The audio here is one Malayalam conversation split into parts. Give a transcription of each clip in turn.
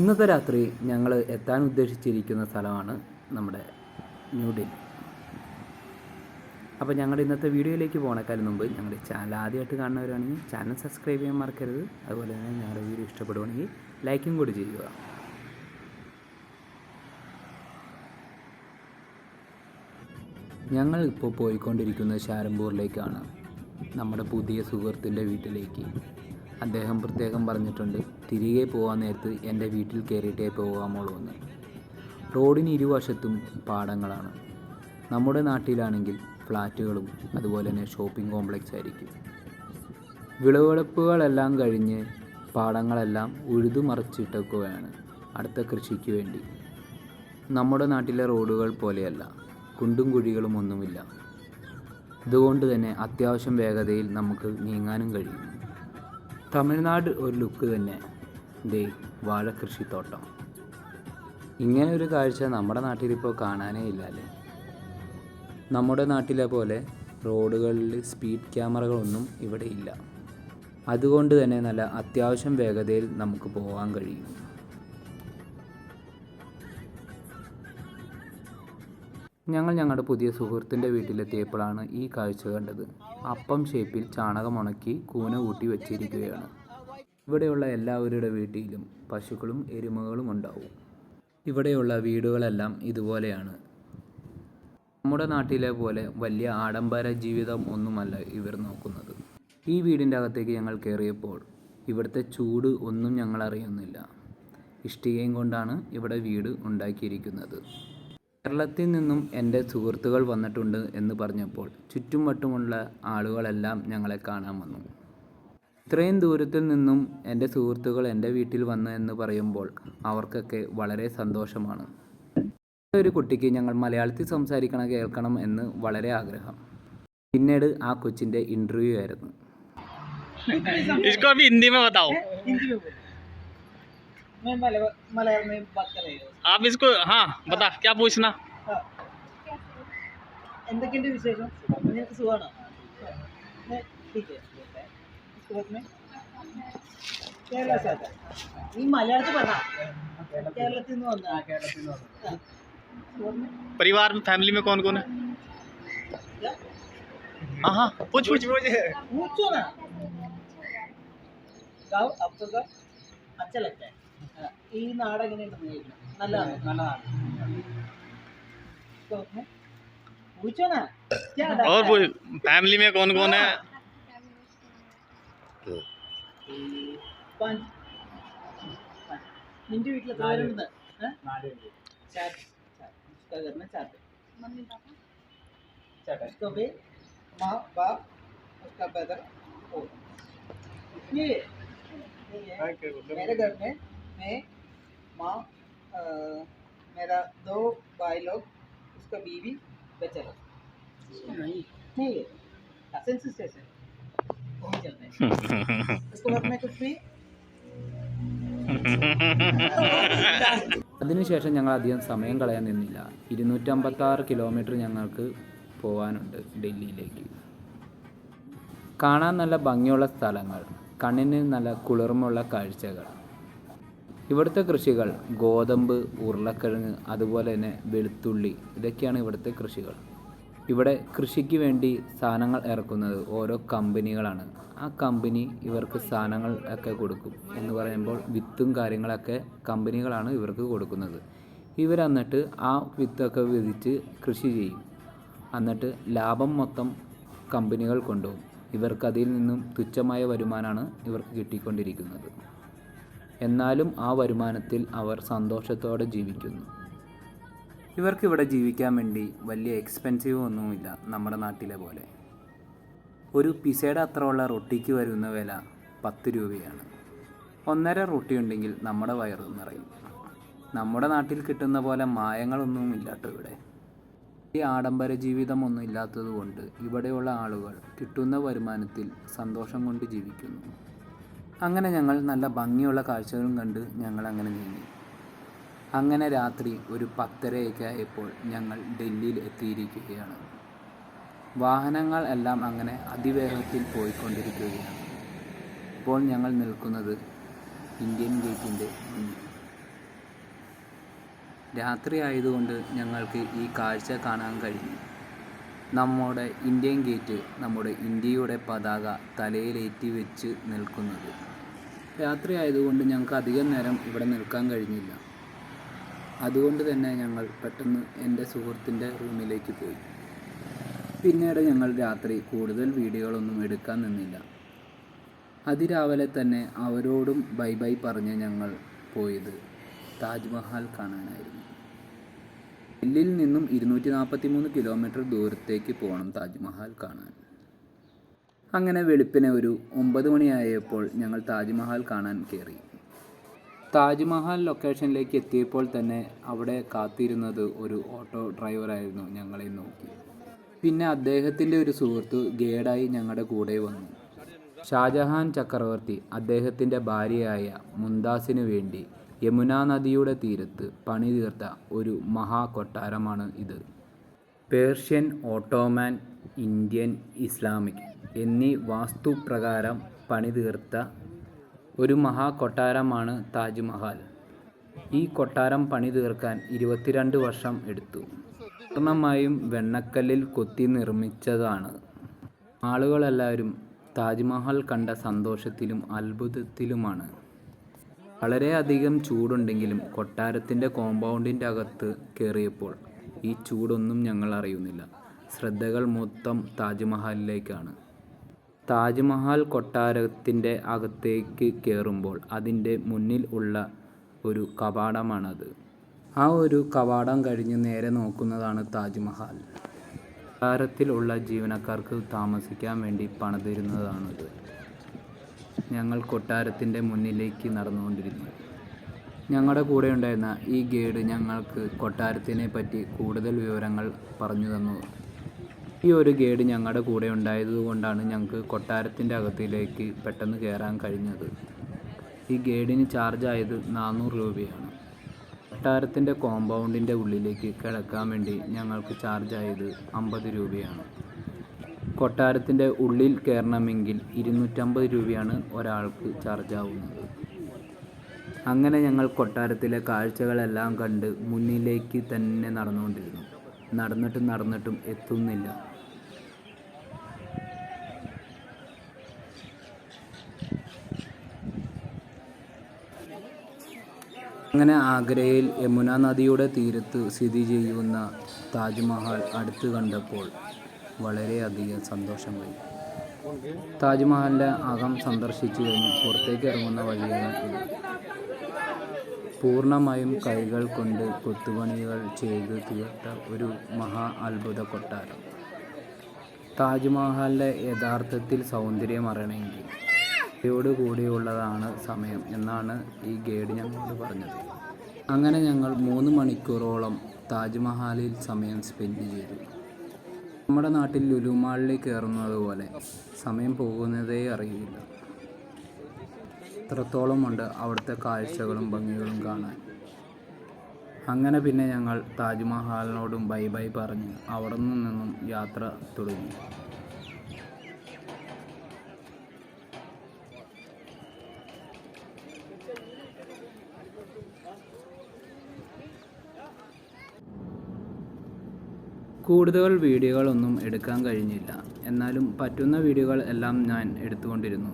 ഇന്നത്തെ രാത്രി ഞങ്ങൾ എത്താൻ ഉദ്ദേശിച്ചിരിക്കുന്ന സ്ഥലമാണ് നമ്മുടെ ന്യൂഡൽഹി അപ്പോൾ ഞങ്ങളുടെ ഇന്നത്തെ വീഡിയോയിലേക്ക് പോകണേക്കാൾ മുമ്പ് ഞങ്ങളുടെ ചാനൽ ആദ്യമായിട്ട് കാണുന്നവരാണെങ്കിൽ ചാനൽ സബ്സ്ക്രൈബ് ചെയ്യാൻ മറക്കരുത്. അതുപോലെ തന്നെ ഞങ്ങളുടെ വീഡിയോ ഇഷ്ടപ്പെടുവാണെങ്കിൽ ലൈക്കും കൂടി ചെയ്യുക. ഞങ്ങൾ ഇപ്പോൾ പോയിക്കൊണ്ടിരിക്കുന്നത് ഷാരംപൂറിലേക്കാണ് നമ്മുടെ പുതിയ സുഹൃത്തിന്റെ വീട്ടിലേക്ക്. അദ്ദേഹം പ്രത്യേകം പറഞ്ഞിട്ടുണ്ട് തിരികെ പോകാൻ നേരത്ത് എന്റെ വീട്ടിൽ കയറിയിട്ടേ പോകാമോളൂ എന്ന്. റോഡിന് ഇരുവശത്തും പാടങ്ങളാണ്. നമ്മുടെ നാട്ടിലാണെങ്കിൽ ഫ്ലാറ്റുകളും അതുപോലെ തന്നെ ഷോപ്പിംഗ് കോംപ്ലക്സ് ആയിരിക്കും. വിളവെടുപ്പുകളെല്ലാം കഴിഞ്ഞ് പാടങ്ങളെല്ലാം ഉഴുതു മറിച്ചിട്ടൊക്കെയാണ് അടുത്ത കൃഷിക്ക് വേണ്ടി. നമ്മുടെ നാട്ടിലെ റോഡുകൾ പോലെയല്ല കുണ്ടും കുഴികളും ഒന്നുമില്ല. ഇതുകൊണ്ട് തന്നെ അത്യാവശ്യം വേഗതയിൽ നമുക്ക് നീങ്ങാനും കഴിയും. തമിഴ്നാട് ഒരു ലുക്ക് തന്നെ. ദേ വാഴക്കൃഷിത്തോട്ടം ഇങ്ങനെ ഒരു കാഴ്ച നമ്മുടെ നാട്ടിലിപ്പോൾ കാണാനേ ഇല്ല അല്ലേ? നമ്മുടെ നാട്ടിലെ പോലെ റോഡുകളിൽ സ്പീഡ് ക്യാമറകളൊന്നും ഇവിടെ ഇല്ല. അതുകൊണ്ട് തന്നെ നല്ല അത്യാവശ്യം വേഗതയിൽ നമുക്ക് പോകാൻ കഴിയും. ഞങ്ങൾ ഞങ്ങളുടെ പുതിയ സുഹൃത്തിന്റെ വീട്ടിലെത്തിയപ്പോഴാണ് ഈ കാഴ്ച കണ്ടത്. അപ്പം ഷേപ്പിൽ ചാണകം ഉണക്കി കൂന കൂട്ടി വെച്ചിരിക്കുകയാണ്. ഇവിടെയുള്ള എല്ലാവരുടെ വീട്ടിലും പശുക്കളും എരുമകളും ഉണ്ടാവും. ഇവിടെയുള്ള വീടുകളെല്ലാം ഇതുപോലെയാണ്. നമ്മുടെ നാട്ടിലെ പോലെ വലിയ ആഡംബര ജീവിതം ഒന്നുമല്ല ഇവർ നോക്കുന്നത്. ഈ വീടിന്റെ അകത്തേക്ക് ഞങ്ങൾ കയറിയപ്പോൾ ഇവിടുത്തെ ചൂട് ഒന്നും ഞങ്ങൾ അറിയുന്നില്ല. ഇഷ്ടികയും കൊണ്ടാണ് ഇവിടെ വീട് ഉണ്ടാക്കിയിരിക്കുന്നത്. കേരളത്തിൽ നിന്നും എന്റെ സുഹൃത്തുക്കൾ വന്നിട്ടുണ്ട് എന്ന് പറഞ്ഞപ്പോൾ ചുറ്റും വട്ടുമുള്ള ആളുകളെല്ലാം ഞങ്ങളെ കാണാൻ വന്നു. ഇത്രയും ദൂരത്തിൽ നിന്നും എന്റെ സുഹൃത്തുക്കൾ എന്റെ വീട്ടിൽ വന്നു എന്ന് പറയുമ്പോൾ അവർക്കൊക്കെ വളരെ സന്തോഷമാണ്. ഒരു കുട്ടിക്ക് ഞങ്ങൾ മലയാളത്തിൽ സംസാരിക്കണം കേൾക്കണം എന്ന് വളരെ ആഗ്രഹം. പിന്നീട് ആ കൊച്ചിന്റെ ഇന്റർവ്യൂ ആയിരുന്നു. ഹിന്ദി മലയാളം हिंदी में बताओ हिंदी में बोलो मैं मलया- मलयालम में बात कर रही हूँ आप इसको हाँ बता क्या पूछना ആ. എന്തൊക്കെയുണ്ട് വിശേഷം നിനക്ക് സുഖമാണോ ठीक है इसके बाद में കേരള से आता है. നീ മലയാളത്തിൽ പറ കേരളത്തിൽ നിന്ന് വന്ന കേരളത്തിൽ നിന്ന് परिवार में फैमिली में कौन कौन है हाँ हाँ पूछ पूछ पूछो ना गाँव आपको गाँव अच्छा लगता है ആ, ഈ നാട് എങ്ങനെയുണ്ടെന്ന് ചോദിക്കണം நல்லா நல்லா पूछो ना क्या और फैमिली में कौन कौन है उसका घर में चाट मम्मी पापा चाट उसको भी माँ बाप उसका ब्रदर हो ये मेरे घर में मैं माँ मेरा दो भाई लोग उसका बीवी बच्चा लोग नहीं नहीं कजिन सिस्टर्स है वही चलते हैं उसके बाद में कुछ भी അതിനുശേഷം ഞങ്ങൾ അധികം സമയം കളയാൻ നിന്നില്ല ഇരുന്നൂറ്റമ്പത്താറ് കിലോമീറ്റർ ഞങ്ങൾക്ക് പോകാനുണ്ട് ഡൽഹിയിലേക്ക് കാണാൻ നല്ല ഭംഗിയുള്ള സ്ഥലങ്ങൾ കണ്ണിന് നല്ല കുളിർമുള്ള കാഴ്ചകൾ ഇവിടുത്തെ കൃഷികൾ ഗോതമ്പ് ഉരുളക്കിഴങ്ങ് അതുപോലെ തന്നെ വെളുത്തുള്ളി ഇതൊക്കെയാണ് ഇവിടുത്തെ കൃഷികൾ. ഇവിടെ കൃഷിക്ക് വേണ്ടി സാധനങ്ങൾ ഇറക്കുന്നത് ഓരോ കമ്പനികളാണ്. ആ കമ്പനി ഇവർക്ക് സാധനങ്ങൾ ഒക്കെ കൊടുക്കും എന്ന് പറയുമ്പോൾ വിത്തും കാര്യങ്ങളൊക്കെ കമ്പനികളാണ് ഇവർക്ക് കൊടുക്കുന്നത്. ഇവർ എന്നിട്ട് ആ വിത്തൊക്കെ വിധിച്ച് കൃഷി ചെയ്യും. എന്നിട്ട് ലാഭം മൊത്തം കമ്പനികൾ കൊണ്ടുപോകും. ഇവർക്ക് അതിൽ നിന്നും തുച്ഛമായ വരുമാനമാണ് ഇവർക്ക് കിട്ടിക്കൊണ്ടിരിക്കുന്നത്. എന്നാലും ആ വരുമാനത്തിൽ അവർ സന്തോഷത്തോടെ ജീവിക്കുന്നു. ഇവർക്കിവിടെ ജീവിക്കാൻ വേണ്ടി വലിയ എക്സ്പെൻസീവ് ഒന്നുമില്ല നമ്മുടെ നാട്ടിലെ പോലെ. ഒരു പിസയുടെ അത്രയുള്ള റൊട്ടിക്ക് വരുന്ന വില പത്ത് രൂപയാണ്. ഒന്നര റൊട്ടി ഉണ്ടെങ്കിൽ നമ്മുടെ വയറ് നിറയും. നമ്മുടെ നാട്ടിൽ കിട്ടുന്ന പോലെ മായങ്ങളൊന്നും ഇല്ലാട്ടോ ഇവിടെ. ഈ ആഡംബര ജീവിതമൊന്നും ഇല്ലാത്തത് കൊണ്ട് ഇവിടെയുള്ള ആളുകൾ കിട്ടുന്ന വരുമാനത്തിൽ സന്തോഷം കൊണ്ട് ജീവിക്കുന്നു. അങ്ങനെ ഞങ്ങൾ നല്ല ഭംഗിയുള്ള കാഴ്ചകളും കണ്ട് ഞങ്ങൾ അങ്ങനെ നീങ്ങി. അങ്ങനെ രാത്രി ഒരു പത്തരയൊക്കെ ആയപ്പോൾ ഞങ്ങൾ ഡൽഹിയിൽ എത്തിയിരിക്കുകയാണ്. വാഹനങ്ങൾ എല്ലാം അങ്ങനെ അതിവേഗത്തിൽ പോയിക്കൊണ്ടിരിക്കുകയാണ്. ഇപ്പോൾ ഞങ്ങൾ നിൽക്കുന്നത് ഇന്ത്യൻ ഗേറ്റിന്റെ മുന്നിൽ. രാത്രി ആയതുകൊണ്ട് ഞങ്ങൾക്ക് ഈ കാഴ്ച കാണാൻ കഴിഞ്ഞു. നമ്മുടെ ഇന്ത്യൻ ഗേറ്റ് നമ്മുടെ ഇന്ത്യയുടെ പതാക തലയിലേറ്റി വെച്ച് നിൽക്കുന്നത്. രാത്രി ആയതുകൊണ്ട് ഞങ്ങൾക്ക് അധികം നേരം ഇവിടെ നിൽക്കാൻ കഴിഞ്ഞില്ല. അതുകൊണ്ട് തന്നെ ഞങ്ങൾ പെട്ടെന്ന് എന്റെ സുഹൃത്തിന്റെ റൂമിലേക്ക് പോയി. പിന്നീട് ഞങ്ങൾ രാത്രി കൂടുതൽ വീഡിയോകളൊന്നും എടുക്കാൻ നിന്നില്ല. അതിരാവിലെ തന്നെ അവരോടും ബൈ ബൈ പറഞ്ഞ് ഞങ്ങൾ പോയത് താജ്മഹൽ കാണാനായിരുന്നു. ഡൽഹിയിൽ നിന്നും ഇരുന്നൂറ്റി നാൽപ്പത്തി മൂന്ന് കിലോമീറ്റർ ദൂരത്തേക്ക് പോകണം താജ്മഹൽ കാണാൻ. അങ്ങനെ വെളുപ്പിനെ ഒരു ഒമ്പത് മണിയായപ്പോൾ ഞങ്ങൾ താജ്മഹൽ കാണാൻ കയറി. താജ്മഹൽ ലൊക്കേഷനിലേക്ക് എത്തിയപ്പോൾ തന്നെ അവിടെ കാത്തിരുന്നത് ഒരു ഓട്ടോ ഡ്രൈവറായിരുന്നു ഞങ്ങളെ നോക്കി. പിന്നെ അദ്ദേഹത്തിന്റെ ഒരു സുഹൃത്ത് ഗൈഡായി ഞങ്ങളുടെ കൂടെ വന്നു. ഷാജഹാൻ ചക്രവർത്തി അദ്ദേഹത്തിന്റെ ഭാര്യയായ മുന്താസിനു വേണ്ടി യമുനാ നദിയുടെ തീരത്ത് പണിതീർത്ത ഒരു മഹാകൊട്ടാരമാണ് ഇത്. പേർഷ്യൻ ഓട്ടോമാൻ ഇന്ത്യൻ ഇസ്ലാമിക് എന്നീ വാസ്തുപ്രകാരം പണിതീർത്ത ഒരു മഹാകൊട്ടാരമാണ് താജ്മഹൽ. ഈ കൊട്ടാരം പണിതീർക്കാൻ ഇരുപത്തിരണ്ട് വർഷം എടുത്തു. പൂർണമായും വെണ്ണക്കല്ലിൽ കൊത്തി നിർമ്മിച്ചതാണ്. ആളുകളെല്ലാവരും താജ്മഹൽ കണ്ട സന്തോഷത്തിലും അത്ഭുതത്തിലുമാണ്. വളരെയധികം ചൂടുണ്ടെങ്കിലും കൊട്ടാരത്തിന്റെ കോമ്പൗണ്ടിന്റെ അകത്ത് കയറിയപ്പോൾ ഈ ചൂടൊന്നും ഞങ്ങൾ അറിയുന്നില്ല. ശ്രദ്ധകൾ മൊത്തം താജ്മഹലിലേക്കാണ്. താജ്മഹൽ കൊട്ടാരത്തിന്റെ അകത്തേക്ക് കയറുമ്പോൾ അതിന്റെ മുന്നിൽ ഉള്ള ഒരു കവാടമാണത്. ആ ഒരു കവാടം കഴിഞ്ഞ് നേരെ നോക്കുന്നതാണ് താജ്മഹൽ. കൊട്ടാരത്തിലുള്ള ജീവനക്കാർക്ക് താമസിക്കാൻ വേണ്ടി പണിതിരുന്നതാണിത്. ഞങ്ങൾ കൊട്ടാരത്തിന്റെ മുന്നിലേക്ക് നടന്നുകൊണ്ടിരുന്നു. ഞങ്ങളുടെ കൂടെ ഉണ്ടായിരുന്ന ഈ ഗൈഡ് ഞങ്ങൾക്ക് കൊട്ടാരത്തിനെ പറ്റി കൂടുതൽ വിവരങ്ങൾ പറഞ്ഞു തന്നു. ഈ ഒരു ഗൈഡ് ഞങ്ങളുടെ കൂടെ ഉണ്ടായതുകൊണ്ടാണ് ഞങ്ങൾക്ക് കൊട്ടാരത്തിന്റെ അകത്തിലേക്ക് പെട്ടെന്ന് കയറാൻ കഴിഞ്ഞത്. ഈ ഗൈഡിന് ചാർജായത് നാനൂറ് രൂപയാണ്. കൊട്ടാരത്തിന്റെ കോമ്പൗണ്ടിന്റെ ഉള്ളിലേക്ക് കിടക്കാൻ വേണ്ടി ഞങ്ങൾക്ക് ചാർജായത് അമ്പത് രൂപയാണ്. കൊട്ടാരത്തിന്റെ ഉള്ളിൽ കയറണമെങ്കിൽ ഇരുന്നൂറ്റമ്പത് രൂപയാണ് ഒരാൾക്ക് ചാർജ് ആവുന്നത് അങ്ങനെ ഞങ്ങൾ കൊട്ടാരത്തിലെ കാഴ്ചകളെല്ലാം കണ്ട് മുന്നിലേക്ക് തന്നെ നടന്നുകൊണ്ടിരുന്നു. നടന്നിട്ടും നടന്നിട്ടും എത്തുന്നില്ല. അങ്ങനെ ആഗ്രയിൽ യമുന നദിയുടെ തീരത്ത് സ്ഥിതി ചെയ്യുന്ന താജ്മഹൽ അടുത്ത് കണ്ടപ്പോൾ വളരെയധികം സന്തോഷമായി. താജ്മഹലിന്റെ അകം സന്ദർശിച്ചു കഴിഞ്ഞ് പുറത്തേക്ക് ഇറങ്ങുന്ന വഴിയാണ് പൂർണമായും കൈകൾ കൊണ്ട് കൊത്തുപണികൾ ചെയ്ത് തീർത്ത ഒരു മഹാ അത്ഭുത കൊട്ടാരം. താജ്മഹലിന്റെ യഥാർത്ഥത്തിൽ സൗന്ദര്യം അറിയണമെങ്കിൽ യോട് കൂടിയുള്ളതാണ് സമയം എന്നാണ് ഈ ഗൈഡ് ഞങ്ങളോട് പറഞ്ഞത്. അങ്ങനെ ഞങ്ങൾ മൂന്ന് മണിക്കൂറോളം താജ്മഹലിൽ സമയം സ്പെൻഡ് ചെയ്തു. നമ്മുടെ നാട്ടിൽ ലുലുമാളിൽ കയറുന്നത് പോലെ സമയം പോകുന്നതേ അറിയില്ല. എത്രത്തോളമുണ്ട് അവിടുത്തെ കാഴ്ചകളും ഭംഗികളും കാണാൻ? അങ്ങനെ പിന്നെ ഞങ്ങൾ താജ്മഹാലിനോടും ബൈ ബൈ പറഞ്ഞ് അവിടെ നിന്നും യാത്ര തുടങ്ങി. കൂടുതൽ വീഡിയോകളൊന്നും എടുക്കാൻ കഴിഞ്ഞില്ല. എന്നാലും പറ്റുന്ന വീഡിയോകൾ എല്ലാം ഞാൻ എടുത്തുകൊണ്ടിരുന്നു.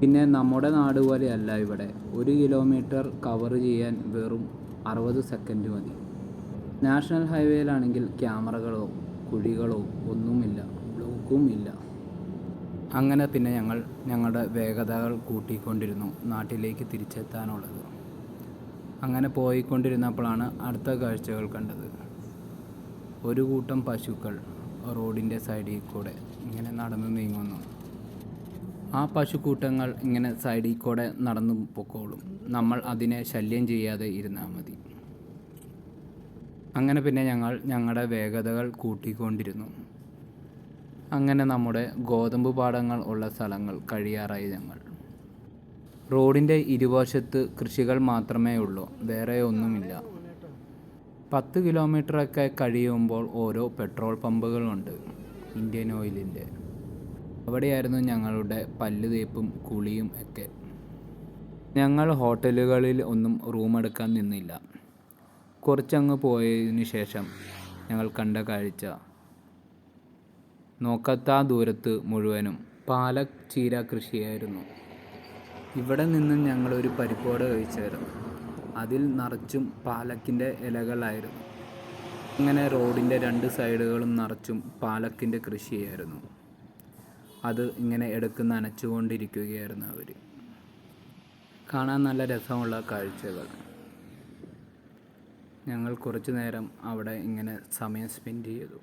പിന്നെ നമ്മുടെ നാട് പോലെയല്ല ഇവിടെ. ഒരു കിലോമീറ്റർ കവർ ചെയ്യാൻ വെറും അറുപത് സെക്കൻഡ് മതി. നാഷണൽ ഹൈവേയിലാണെങ്കിൽ ക്യാമറകളോ കുഴികളോ ഒന്നുമില്ല. ബ്ലോക്കും ഇല്ല. അങ്ങനെ പിന്നെ ഞങ്ങൾ ഞങ്ങളുടെ വേഗതകൾ കൂട്ടിക്കൊണ്ടിരുന്നു. നാട്ടിലേക്ക് തിരിച്ചെത്താനുള്ളത്. അങ്ങനെ പോയിക്കൊണ്ടിരുന്നപ്പോഴാണ് അടുത്ത കാഴ്ചകൾ കണ്ടത്. ഒരു കൂട്ടം പശുക്കൾ റോഡിന്റെ സൈഡിൽ കൂടെ ഇങ്ങനെ നടന്നു നീങ്ങുന്നു. ആ പശുക്കൂട്ടങ്ങൾ ഇങ്ങനെ സൈഡിൽ കൂടെ നടന്നു പൊക്കോളും. നമ്മൾ അതിനെ ശല്യം ചെയ്യാതെ ഇരുന്നാൽ മതി. അങ്ങനെ പിന്നെ ഞങ്ങൾ ഞങ്ങളുടെ വേഗതകൾ കൂട്ടിക്കൊണ്ടിരുന്നു. അങ്ങനെ നമ്മുടെ ഗോതമ്പ് പാടങ്ങൾ ഉള്ള സ്ഥലങ്ങൾ കഴിയാറായി ഞങ്ങൾ. റോഡിന്റെ ഇരുവശത്ത് കൃഷികൾ മാത്രമേ ഉള്ളൂ. വേറെ ഒന്നുമില്ല. പത്ത് കിലോമീറ്ററൊക്കെ കഴിയുമ്പോൾ ഓരോ പെട്രോൾ പമ്പുകളുണ്ട് ഇന്ത്യൻ ഓയിലിന്റെ. അവിടെയായിരുന്നു ഞങ്ങളുടെ പല്ല് തേപ്പും കുളിയും ഒക്കെ. ഞങ്ങൾ ഹോട്ടലുകളിൽ ഒന്നും റൂം എടുക്കാൻ നിന്നില്ല. കുറച്ചങ്ങ് പോയതിന് ശേഷം ഞങ്ങൾ കണ്ട കാഴ്ച. നോക്കത്താ ദൂരത്ത് മുഴുവനും പാലക് ചീര കൃഷിയായിരുന്നു. ഇവിടെ നിന്നും ഞങ്ങളൊരു പരിപ്പോട കഴിച്ചായിരുന്നു. അതിൽ നിറച്ചും പാലക്കിന്റെ ഇലകളായിരുന്നു. അങ്ങനെ റോഡിന്റെ രണ്ട് സൈഡുകളും നിറച്ചും പാലക്കിന്റെ കൃഷിയായിരുന്നു. അത് ഇങ്ങനെ ഇടയ്ക്ക് നനച്ചുകൊണ്ടിരിക്കുകയായിരുന്നു അവർ കാണാൻ നല്ല രസമുള്ള കാഴ്ചകൾ. ഞങ്ങൾ കുറച്ചു നേരം അവിടെ ഇങ്ങനെ സമയം സ്പെൻഡ് ചെയ്തു.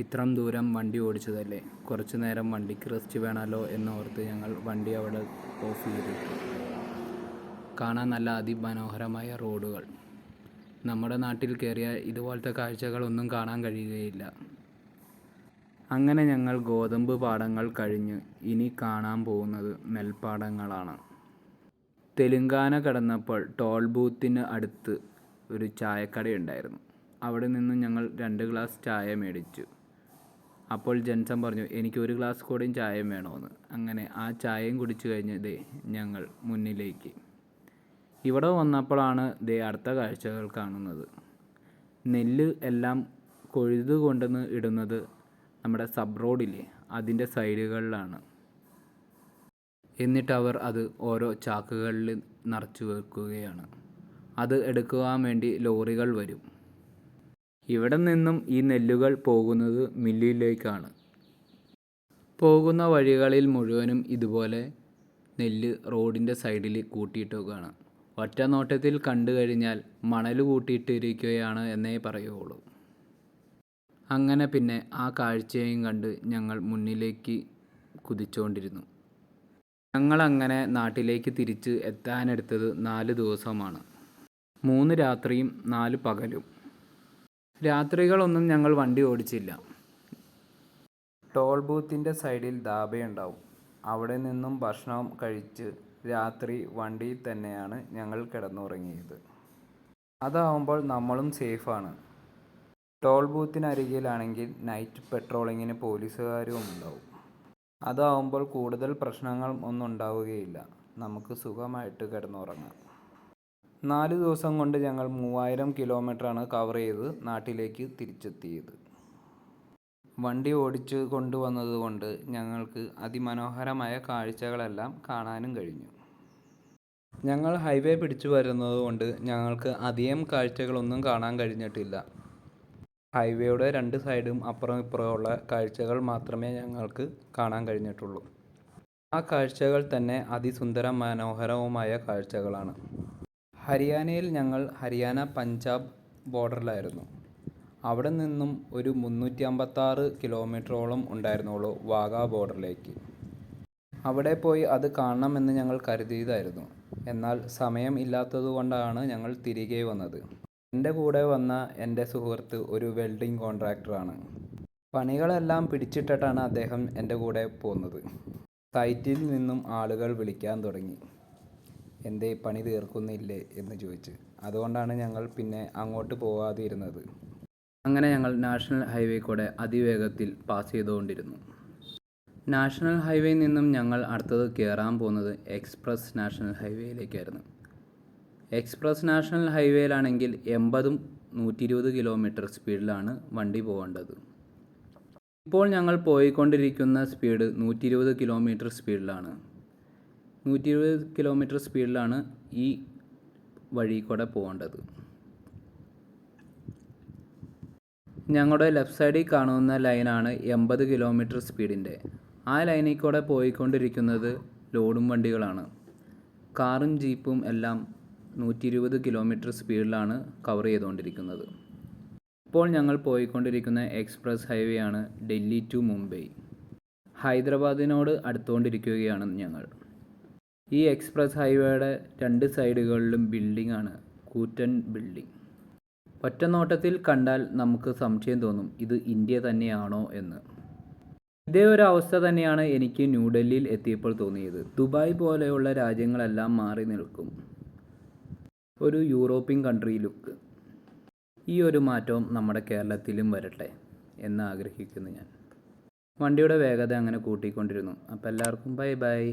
ഇത്രയും ദൂരം വണ്ടി ഓടിച്ചതല്ലേ? കുറച്ചു നേരം വണ്ടിക്ക് റെസ്റ്റ് വേണമല്ലോ എന്നോർത്ത് ഞങ്ങൾ വണ്ടി അവിടെ ഓഫ് ചെയ്തിട്ടു കാണാൻ നല്ല അതിമനോഹരമായ റോഡുകൾ. നമ്മുടെ നാട്ടിൽ കയറിയാൽ ഇതുപോലത്തെ കാഴ്ചകളൊന്നും കാണാൻ കഴിയുകയില്ല. അങ്ങനെ ഞങ്ങൾ ഗോതമ്പ് പാടങ്ങൾ കഴിഞ്ഞ് ഇനി കാണാൻ പോകുന്നത് നെൽപ്പാടങ്ങളാണ്. തെലുങ്കാന കടന്നപ്പോൾ ടോൾ ബൂത്തിന് അടുത്ത് ഒരു ചായക്കടയുണ്ടായിരുന്നു. അവിടെ നിന്നും ഞങ്ങൾ രണ്ട് ഗ്ലാസ് ചായ മേടിച്ചു. അപ്പോൾ ജെൻസൺ പറഞ്ഞു എനിക്ക് ഒരു ഗ്ലാസ് കൂടെയും ചായയും വേണമെന്ന് അങ്ങനെ ആ ചായയും കുടിച്ചു കഴിഞ്ഞതേ ഞങ്ങൾ മുന്നിലേക്ക്. ഇവിടെ വന്നപ്പോഴാണ് ദേ അടുത്ത കാഴ്ചകൾ കാണുന്നത്. നെല്ല് എല്ലാം കൊഴുതു കൊണ്ടുവന്ന് ഇടുന്നത് നമ്മുടെ സബ് റോഡിലെ അതിന്റെ സൈഡുകളിലാണ്. എന്നിട്ട് അവർ അത് ഓരോ ചാക്കുകളിൽ നിറച്ചു വെക്കുകയാണ്. അത് എടുക്കുവാൻ വേണ്ടി ലോറികൾ വരും. ഇവിടെ നിന്നും ഈ നെല്ലുകൾ പോകുന്നത് മില്ലിലേക്കാണ്. പോകുന്ന വഴികളിൽ മുഴുവനും ഇതുപോലെ നെല്ല് റോഡിന്റെ സൈഡിൽ കൂട്ടിയിട്ടൊക്കെയാണ് ഒറ്റ നോട്ടത്തിൽ കണ്ടു കഴിഞ്ഞാൽ മണൽ കൂട്ടിയിട്ടിരിക്കുകയാണ് എന്നേ പറയുള്ളൂ അങ്ങനെ പിന്നെ ആ കാഴ്ചയും കണ്ട് ഞങ്ങൾ മുന്നിലേക്ക് കുതിച്ചുകൊണ്ടിരുന്നു. ഞങ്ങളങ്ങനെ നാട്ടിലേക്ക് തിരിച്ച് എത്താനെടുത്തത് നാല് ദിവസമാണ്. മൂന്ന് രാത്രിയും നാല് പകലും. രാത്രികളൊന്നും ഞങ്ങൾ വണ്ടി ഓടിച്ചില്ല. ടോൾ ബൂത്തിന്റെ സൈഡിൽ ധാബയുണ്ടാവും. അവിടെ നിന്നും ഭക്ഷണം കഴിച്ച് രാത്രി വണ്ടിയിൽ തന്നെയാണ് ഞങ്ങൾ കിടന്നുറങ്ങിയത്. അതാവുമ്പോൾ നമ്മളും സേഫാണ്. ടോൾ ബൂത്തിനരികിലാണെങ്കിൽ നൈറ്റ് പെട്രോളിങ്ങിന് പോലീസുകാരും ഉണ്ടാവും. അതാവുമ്പോൾ കൂടുതൽ പ്രശ്നങ്ങൾ ഒന്നും ഉണ്ടാവുകയില്ല. നമുക്ക് സുഖമായിട്ട് കിടന്നുറങ്ങാം. നാല് ദിവസം കൊണ്ട് ഞങ്ങൾ മൂവായിരം കിലോമീറ്ററാണ് കവർ ചെയ്ത് നാട്ടിലേക്ക് തിരിച്ചെത്തിയത്. വണ്ടി ഓടിച്ച് കൊണ്ടുവന്നതുകൊണ്ട് ഞങ്ങൾക്ക് അതിമനോഹരമായ കാഴ്ചകളെല്ലാം കാണാനും കഴിഞ്ഞു. ഞങ്ങൾ ഹൈവേ പിടിച്ചു വരുന്നത് കൊണ്ട് ഞങ്ങൾക്ക് അധികം കാഴ്ചകളൊന്നും കാണാൻ കഴിഞ്ഞിട്ടില്ല. ഹൈവേയുടെ രണ്ട് സൈഡും അപ്പുറം ഇപ്പുറമുള്ള കാഴ്ചകൾ മാത്രമേ ഞങ്ങൾക്ക് കാണാൻ കഴിഞ്ഞിട്ടുള്ളൂ. ആ കാഴ്ചകൾ തന്നെ അതിസുന്ദര മനോഹരവുമായ കാഴ്ചകളാണ്. ഹരിയാനയിൽ ഞങ്ങൾ ഹരിയാന പഞ്ചാബ് ബോർഡറിലായിരുന്നു. അവിടെ നിന്നും ഒരു മുന്നൂറ്റി അമ്പത്താറ് കിലോമീറ്ററോളം ഉണ്ടായിരുന്നുള്ളൂ വാഗാ ബോർഡറിലേക്ക്. അവിടെ പോയി അത് കാണണമെന്ന് ഞങ്ങൾ കരുതിയതായിരുന്നു. എന്നാൽ സമയം ഇല്ലാത്തതുകൊണ്ടാണ് ഞങ്ങൾ തിരികെ വന്നത്. എന്റെ കൂടെ വന്ന എന്റെ സുഹൃത്ത് ഒരു വെൽഡിംഗ് കോൺട്രാക്ടറാണ്. പണികളെല്ലാം പിടിച്ചിട്ടിട്ടാണ് അദ്ദേഹം എന്റെ കൂടെ പോകുന്നത് സൈറ്റിൽ നിന്നും ആളുകൾ വിളിക്കാൻ തുടങ്ങി. എന്തേ പണി തീർക്കുന്നില്ലേ എന്ന് ചോദിച്ച്. അതുകൊണ്ടാണ് ഞങ്ങൾ പിന്നെ അങ്ങോട്ട് പോകാതെ ഇരുന്നത് അങ്ങനെ ഞങ്ങൾ നാഷണൽ ഹൈവേ കൂടെ അതിവേഗത്തിൽ പാസ് ചെയ്തുകൊണ്ടിരുന്നു. നാഷണൽ ഹൈവേയിൽ നിന്നും ഞങ്ങൾ അടുത്തത് കയറാൻ പോകുന്നത് എക്സ്പ്രസ് നാഷണൽ ഹൈവേയിലേക്കായിരുന്നു. എക്സ്പ്രസ് നാഷണൽ ഹൈവേയിലാണെങ്കിൽ എൺപതും നൂറ്റി ഇരുപത് കിലോമീറ്റർ സ്പീഡിലാണ് വണ്ടി പോകേണ്ടത്. ഇപ്പോൾ ഞങ്ങൾ പോയിക്കൊണ്ടിരിക്കുന്ന സ്പീഡ് നൂറ്റി ഇരുപത് കിലോമീറ്റർ സ്പീഡിലാണ്. നൂറ്റി ഇരുപത് കിലോമീറ്റർ സ്പീഡിലാണ് ഈ വഴി കൂടെ പോകേണ്ടത്. ഞങ്ങളുടെ ലെഫ്റ്റ് സൈഡിൽ കാണുന്ന ലൈനാണ് എൺപത് കിലോമീറ്റർ സ്പീഡിന്റെ. ആ ലൈനിൽ കൂടെ പോയിക്കൊണ്ടിരിക്കുന്നത് ലോഡും വണ്ടികളാണ്. കാറും ജീപ്പും എല്ലാം നൂറ്റി ഇരുപത് കിലോമീറ്റർ സ്പീഡിലാണ് കവർ ചെയ്തുകൊണ്ടിരിക്കുന്നത് ഇപ്പോൾ ഞങ്ങൾ പോയിക്കൊണ്ടിരിക്കുന്ന എക്സ്പ്രസ് ഹൈവേ ആണ് ഡൽഹി ടു മുംബൈ. ഹൈദരാബാദിനോട് അടുത്തുകൊണ്ടിരിക്കുകയാണ് ഞങ്ങൾ. ഈ എക്സ്പ്രസ് ഹൈവേയുടെ രണ്ട് സൈഡുകളിലും ബിൽഡിംഗ് ആണ് കൂറ്റൻ ബിൽഡിംഗ്. ഒറ്റ നോട്ടത്തിൽ കണ്ടാൽ നമുക്ക് സംശയം തോന്നും ഇത് ഇന്ത്യ തന്നെയാണോ എന്ന്. ഇതേ ഒരു അവസ്ഥ തന്നെയാണ് എനിക്ക് ന്യൂഡൽഹിയിൽ എത്തിയപ്പോൾ തോന്നിയത്. ദുബായ് പോലെയുള്ള രാജ്യങ്ങളെല്ലാം മാറി നിൽക്കും. ഒരു യൂറോപ്യൻ കൺട്രി ലുക്ക് ഈ ഒരു മാറ്റവും നമ്മുടെ കേരളത്തിലും വരട്ടെ എന്ന് ആഗ്രഹിക്കുന്നു ഞാൻ. വണ്ടിയുടെ വേഗത അങ്ങനെ കൂട്ടിക്കൊണ്ടിരുന്നു. അപ്പോൾ എല്ലാവർക്കും ബൈ ബൈ